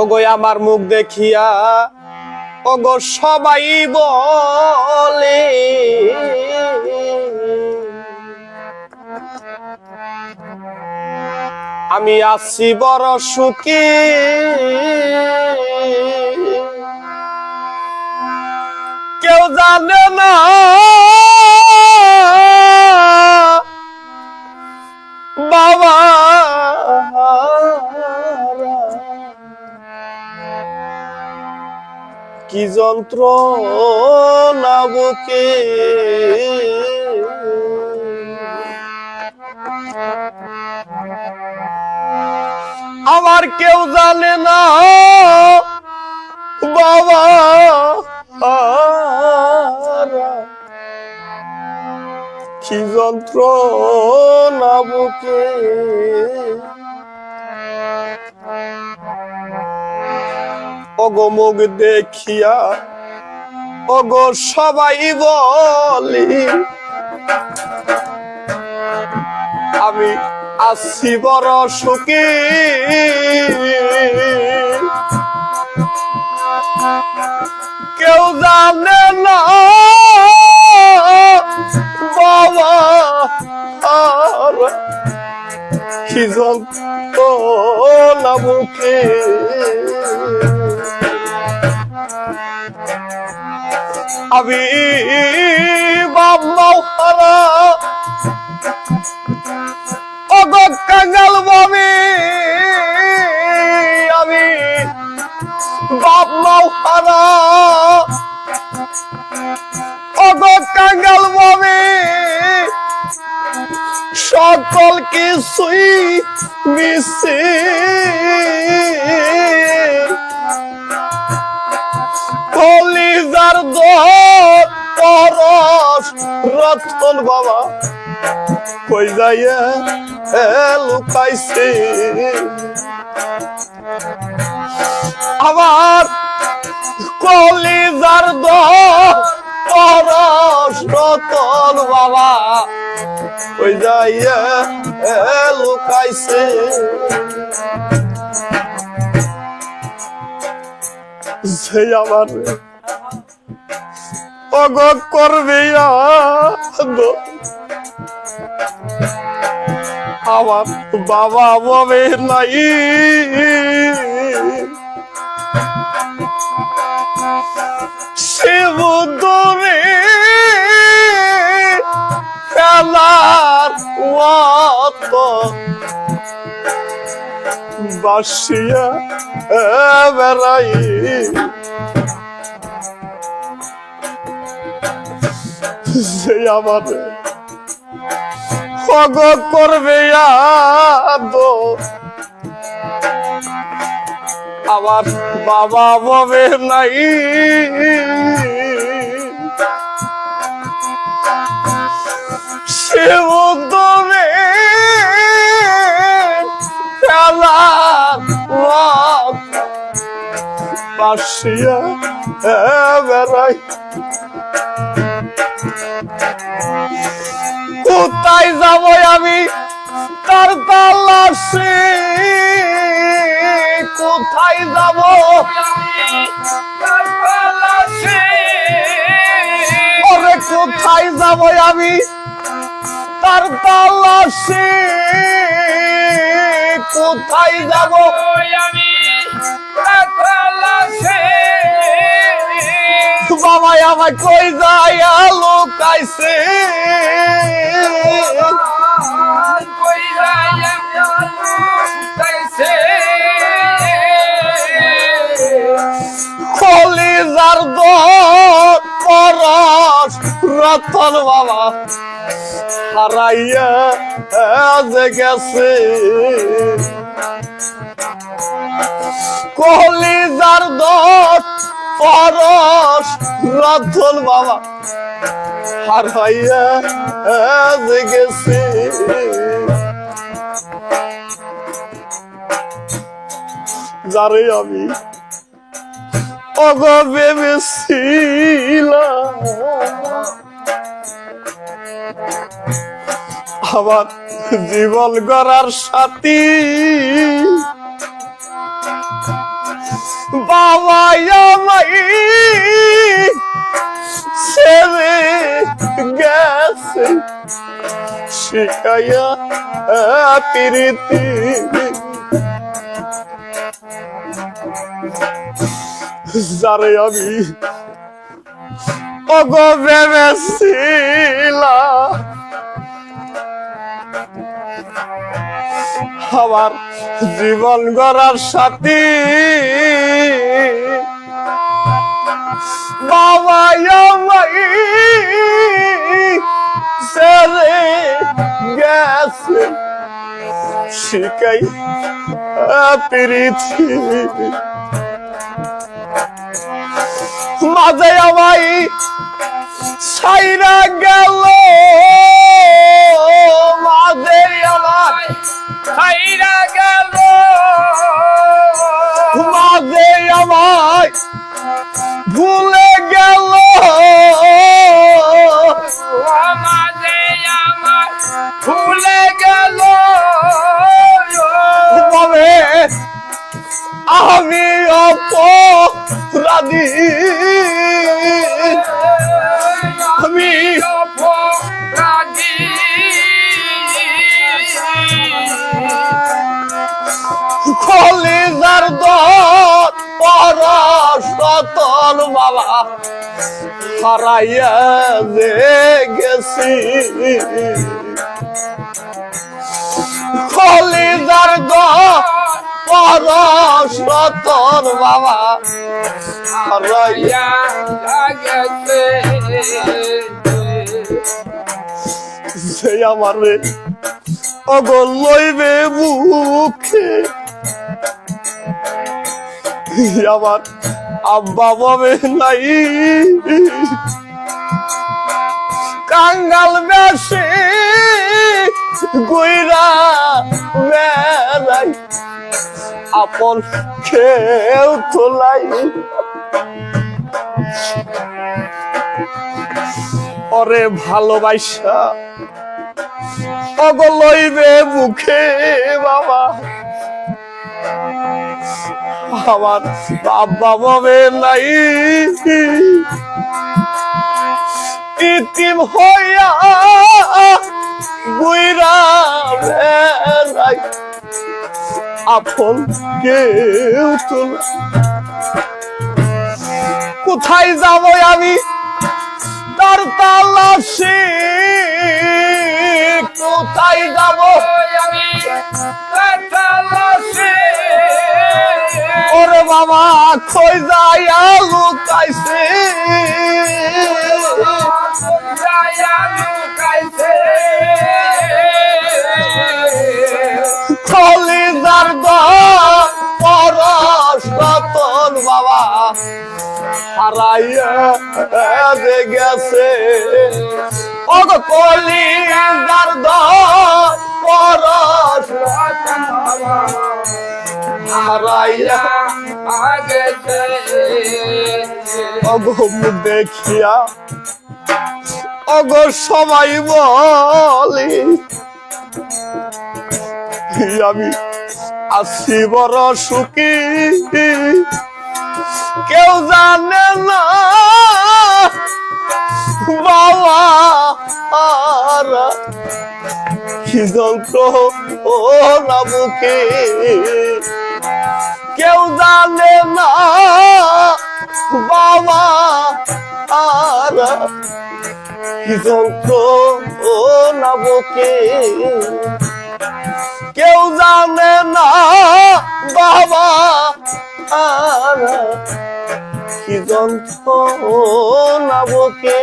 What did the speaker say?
ওগো আমার মুখ দেখিয়া ওগো সবাই বলে আমি আছি বড় সুখী। কেউ জানে না যন্ত্র না বুকে আমার কেউ জানে না বাবা। কি যন্ত্র না বুকে মুখ দেখিয়া অগো সবাই বলি, আমি আসছি বড় সুখী। কেউ জানে না, বাবা, আর কি যন্ত্রণা মুখে। আমি বাবা হারা অগ কাঙ্গাল বাবি আমি বাপ মাও কলিজার দর পরশ, রতন বাবা, কই যাইয়া লুকাইছে? আমার কলিজার দর পরশ, রতন বাবা, কই যাইয়া লুকাইছে? যে আমার অগ করবে। আমার বাবা ববে নাই শিব দরে খেলার মত বাসিয়া বেড়াই যে আমাদের। ফগ করবে আমার বাবা ববে নাই। দমে পাশিয়া বেড়াই কোথায় যাব আমি। তার তালাশে কোথায় যাব? ওরে কোথায় যাব আমি? তার তালাশে কোথায় যাব? বাবা আমার কই যায় লোকাইছে কলিজার বাবা হারাইয়া যে গেছে। কলিজার দর পরশ রতন বাবা। হারাইয়া যে গেছে। যারে আমি অগ ভেবেছিলাম আমার জীবন গড়ার সাথী। বাবা ছেড়ে গেছে শিখাইয়া প্রীতি। যারে আমি ভেবেছিলাম আমার জীবন গড়ার সাথী। বাবা আমাই গেছে। শিখাই প্রীতি মাঝে আমাই সাইরা গেল। অপরাধী আমি কলিজার দর পরশতল বাবা হারাইয়া যে গেছি কলিজার দর পরশতল বাবা। হারাইয়া ইয়া লাগছে। সে আমারে অগল লইবে বুকে আমার আব্বা বাবে নাই। কাঙ্গাল বেশি গুইরা বেড়াই। আপন কেউ তোলাই ওরে ভালোবাসা অগলইবে মুখে বাবা। আমার বাবা বাবে নাই। ইতিম হইয়া আপন কেউ তোলা কোথায় যাব আমি? তার তালাশি কোথায় যাব? আমি কাটালাসে ওরে বাবা খই যায় লুকাইছে যায়া লুকাইছে হারাইয়া গেছে। ও গো কলিজার পরশ হারাইয়া অগো মুখ দেখিয়া, অগো সবাই বলি আমি আছি বড় সুখী? কেউ জানে না। বাবা কি যন্ত্র ও না বুকে। কেউ জানে না। বাবা, আর কি যন্ত্র ও না বুকে। কেউ জানে না। বাবা আর কি যন্ত্র না বুকে?